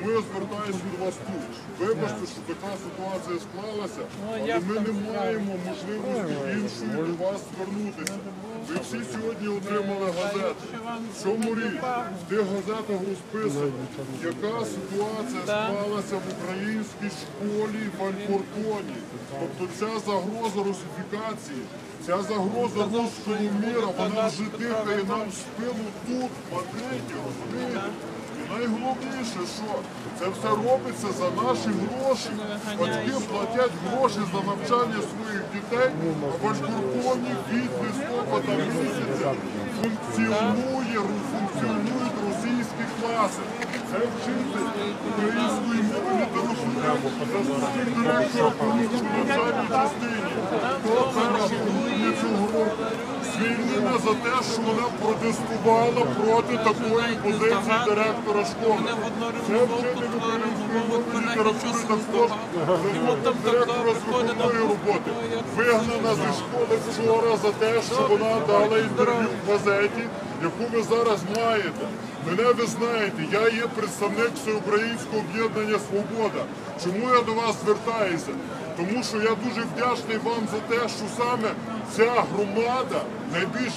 Тому я звертаюся до вас тут. Вибачте, що така ситуація склалася, але ми не маємо можливості іншої до вас звернутися. Ви всі сьогодні отримали газети. В чому річ? В тих газетах розписано, яка ситуація склалася в українській школі в Алькортоні. Тобто ця загроза русифікації, ця загроза руського міра, вона вже дихає нам в спину тут, в Мадриді, розумієте? Найголовніше, що це все робиться за наші гроші. Батьки платять гроші за навчання своїх дітей, а в Алькортоні від листопада місяця функціонує, функціонують російські класи. Це вчитель української літератури, заступник директора по навчальній частині. За те, що вона протестувала проти такої позиції директора школи. Це вчитель української заступник директора з роботи. Вигнана зі школи вчора за те, що вона дала інтерв'ю в газеті, яку ви зараз маєте. Мене ви знаєте, я є представник всеукраїнського об'єднання Свобода. Чому я до вас звертаюся? Тому що я дуже вдячний вам за те, що саме ця громада найбільш.